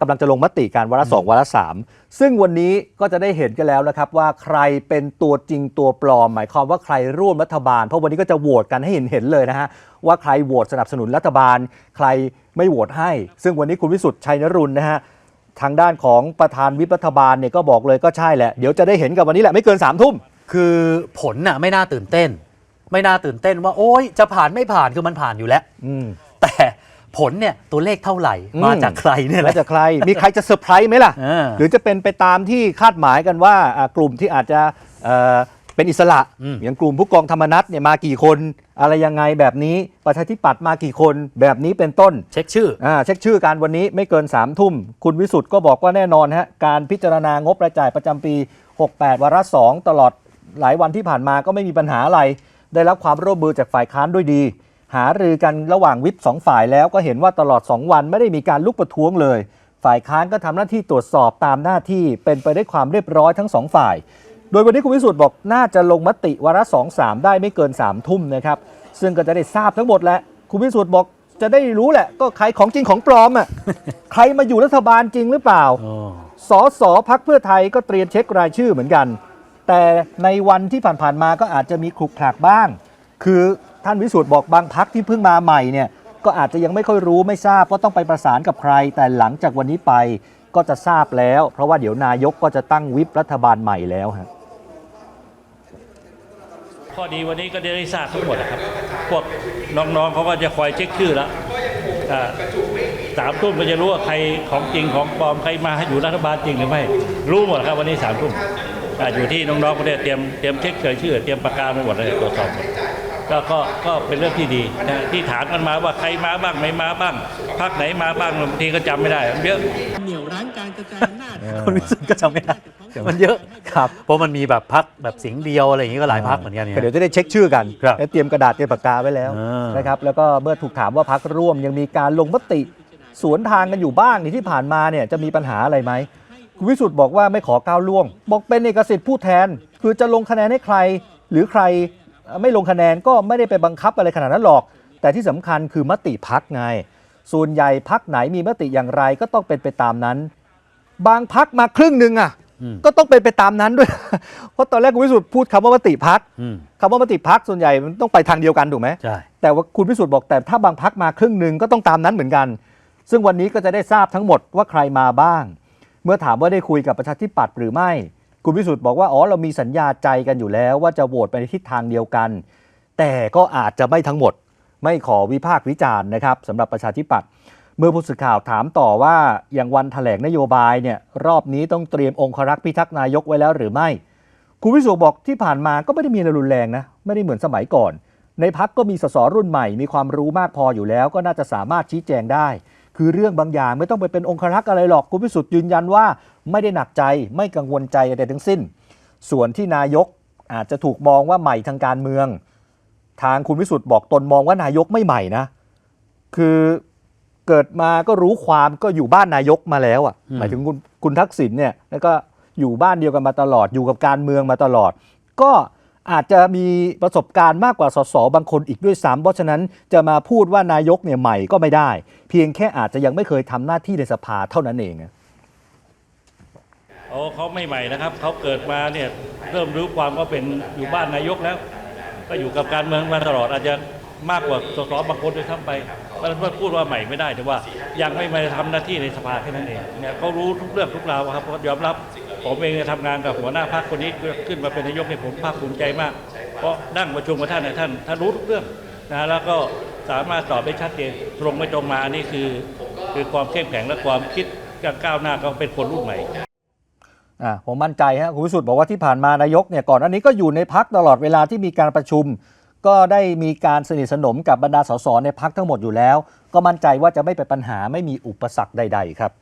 กำลังจะลงมติการวาระสองวาระสามซึ่งวันนี้ก็จะได้เห็นกันแล้วนะครับว่าใครเป็นตัวจริงตัวปลอม หมายความว่าใครร่วมรัฐบาล เพราะวันนี้ก็จะโหวตกันให้เห็นเห็นๆเลยนะฮะว่าใครโหวตสนับสนุนรัฐบาล ใครไม่โหวตให้ ซึ่งวันนี้คุณวิสุทธ์ชัยนรุนนะฮะทางด้านของประธานวิปรัฐบาลเนี่ยก็บอกเลยก็ใช่แหละเดี๋ยวจะได้เห็นกันวันนี้แหละไม่เกินสามทุ่มคือผลน่ะไม่น่าตื่นเต้น ไม่น่าตื่นเต้นว่า โอ้ยจะผ่านไม่ผ่านคือมันผ่านอยู่แล้วอืมแต่ ผลเนี่ยตัวเลขเท่าไหร่อืมมาจากใครเนี่ยแหแล้วละจะใคร มีใครจะเซอร์ไพรส์ไหมล่ะ เออหรือจะเป็นไปตามที่คาดหมายกันว่าอ่ากลุ่มที่อาจจะเอ่อเป็นอิสระ อืม อย่างกลุ่มผู้กองธรรมนัฐเนี่ยมากี่คน อะไรยังไงแบบนี้ ประชาธิปัตย์มากี่คนแบบนี้เป็นต้น เช็คชื่อ อ่าเช็คชื่อการวันนี้ไม่เกิน3ามทุ่ม คุณวิสุทธ์ก็บอกว่าแน่นอนฮะการพิจารณางบรายจ่ายประจำปี 68 วาระสองตลอดหลายวันที่ผ่านมาก็ไม่มีปัญหาอะไร ได้รับความร่วมมือจากฝ่ายค้านด้วยดี หารือกันระหว่างวิปสองฝ่ายแล้วก็เห็นว่าตลอด 2 วันไม่ได้มีการลุกประท้วงเลย ฝ่ายค้านก็ทำหน้าที่ตรวจสอบตามหน้าที่เป็นไปได้วยความเรียบร้อยทั้งสองฝ่าย โดยวันนี้คุณวิสุทธ์บอกน่าจะลงมติวาระสองสามได้ไม่เกิน3ามทุ่มนะครับซึ่งก็จะได้ทราบทั้งหมดแหละคุณวิสุทธ์บอกจะได้รู้แหละ ก็ใครของจริงของปลอมอะใครมาอยู่รัฐบาลจริงหรือเปล่าสอสอพักเพื่อไทยก็เตรียมเช็ครายชื่อเหมือนกัน แต่ในวันที่ผ่านๆมาก็อาจจะมีคลุกคลักบ้าง คือ ท่านวิสุทธ์บอกบางพักที่เพิ่งมาใหม่เนี่ยก็อาจจะยังไม่ค่อยรู้ไม่ทราบว่าต้องไปประสานกับใคร แต่หลังจากวันนี้ไปก็จะทราบแล้ว เพราะว่าเดี๋ยวนายกก็จะตั้งวิปรัฐบาลใหม่แล้วฮะข้อดีวันนี้ก็ได้ทราบทั้งหมดนะครับ พวกน้องๆเขาก็จะคอยเช็คชื่อแล้วสามทุ่มก็จะรู้ว่าใครของจริงของปลอมใครมาให้อยู่รัฐบาลจริงหรือไม่ รู้หมดครับวันนี้สามทุ่มอยู่ที่น้องๆก็ได้เตรียมเตรียมเช็คเชื่อเตรียมประกาไปหมดเลยตรวจสอบหมด ก็ก็ก็เป็นเรื่องที่ดีนะที่ถามกันมาว่าใครมาบ้างไม่มาบ้างพักไหนมาบ้างบางทีก็จำไม่ได้มันเยอะเหนี่ยวรั้งการกระจายอำนาจคนวิสุทธ์ก็จำไม่ได้มันเยอะครับเพราะมันมีแบบพักแบบเสียงเดียวอะไรอย่างงี้ก็หลายพักเหมือนกันเนี่ยก็เดี๋ยวจะได้เช็คชื่อกันครับและเตรียมกระดาษเตรียมปากกาไว้แล้วอ่านนะครับแล้วก็เมื่อถูกถามว่าพักร่วมยังมีการลงมติสวนทางกันอยู่บ้างนี่ที่ผ่านมาเนี่ยจะมีปัญหาอะไรไหมคุณวิสุทธ์บอกว่าไม่ขอก้าวล่วง บอกเป็นเอกสิทธิ์ผู้แทน คือจะลงคะแนนให้ใคร หรือใครเอ่อ ไม่ลงคะแนนก็ไม่ได้ไปบังคับอะไรขนาดนั้นหรอก แต่ที่สำคัญคือมติพักไง ส่วนใหญ่พักไหนมีมติอย่างไรก็ต้องเป็นไปตามนั้น บางพักมาครึ่งหนึ่งอะอืมก็ต้องเป็นไปตามนั้นด้วย เพราะตอนแรกคุณวิสุทธ์พูดคำว่ามติพักอืมคำว่ามติพักส่วนใหญ่มันต้องไปทางเดียวกันถูกไหมใช่แต่ว่าคุณพิสุทธิ์บอกแต่ถ้าบางพักมาครึ่งหนึ่งก็ต้องตามนั้นเหมือนกัน ซึ่งวันนี้ก็จะได้ทราบทั้งหมดว่าใครมาบ้าง เมื่อถามว่าได้คุยกับประชาธิปัตย์หรือไม่ คุณพิสุทธิ์บอกว่าอ๋อเรามีสัญญาใจกันอยู่แล้ว ว่าจะโหวตไปในทิศทางเดียวกัน แต่ก็อาจจะไม่ทั้งหมด ไม่ขอวิพากษ์วิจารณ์นะครับสำหรับประชาธิปัตย์เมื่อผู้สื่อข่าวถามต่อว่าอย่างวันแถลงนโยบายเนี่ยรอบนี้ต้องเตรียมองครักษ์พิทักษ์นายกไว้แล้วหรือไม่ คุณวิสุทธิ์บอกที่ผ่านมาก็ไม่ได้มีอะไรรุนแรงนะไม่ได้เหมือนสมัยก่อน ในพักก็มีสสรุ่นใหม่ มีความรู้มากพออยู่แล้ว ก็น่าจะสามารถชี้แจงได้ คือเรื่องบางอย่างไม่ต้องไปเป็นองครักษ์อะไรหรอกคุณวิสุทธิ์ยืนยันว่า ไม่ได้หนักใจไม่กังวลใจอะไรทั้งสิ้น ส่วนที่นายกอาจจะถูกมองว่าใหม่ทางการเมือง ทางคุณวิสุทธ์บอกตนมองว่านายกไม่ใหม่นะ คือเกิดมาก็รู้ความก็อยู่บ้านนายกมาแล้วอะอืมหมายถึงคุณคุณทักษิณเนี่ยแล้วก็อยู่บ้านเดียวกันมาตลอดอยู่กับการเมืองมาตลอด ก็ อาจจะมีประสบการณ์มากกว่าสสบางคนอีกด้วยซ้ำเพราะฉะนั้นจะมาพูดว่านายกเนี่ยใหม่ก็ไม่ได้ เพียงแค่อาจจะยังไม่เคยทำหน้าที่ในสภาเท่านั้นเองโอ้เขาไม่ใหม่นะครับเขาเกิดมาเนี่ยเริ่มรู้ความว่าเป็นอยู่บ้านนายกแล้ว ก็อยู่กับการเมืองมาตลอดอาจจะมากกว่าสสบางคนด้วยซ้ำไปเพราะฉะนั้นพูดว่าใหม่ไม่ได้แต่ว่ายังไม่มาทำหน้าที่ในสภาแค่นั้นเองเนี่ยเขารู้ทุกเรื่องทุกราวครับยอมรับ ผมเองทำงานกับหัวหน้าพรรคคนนี้ขึ้นมาเป็นนายกเนี่ยผมภาคภูมิใจมาก เพราะนั่งประชุมกับท่านท่านท่านรู้ทุกเรื่องนะแล้วก็สามารถตอบได้ชัดเจนตรงไม่ตรงมานี่คือ คือความเข้มแข็งและความคิดก้าวหน้าเขาเป็นคนรุ่นใหม่อะผมมั่นใจฮะคุณวิสุทธ์บอกว่าที่ผ่านมานายกเนี่ยก่อนอันนี้ก็อยู่ในพักตลอดเวลาที่มีการประชุม ก็ได้มีการสนิทสนมกับบรรดาสสในพักทั้งหมดอยู่แล้ว ก็มั่นใจว่าจะไม่เป็นปัญหาไม่มีอุปสรรคใด ๆ ครับ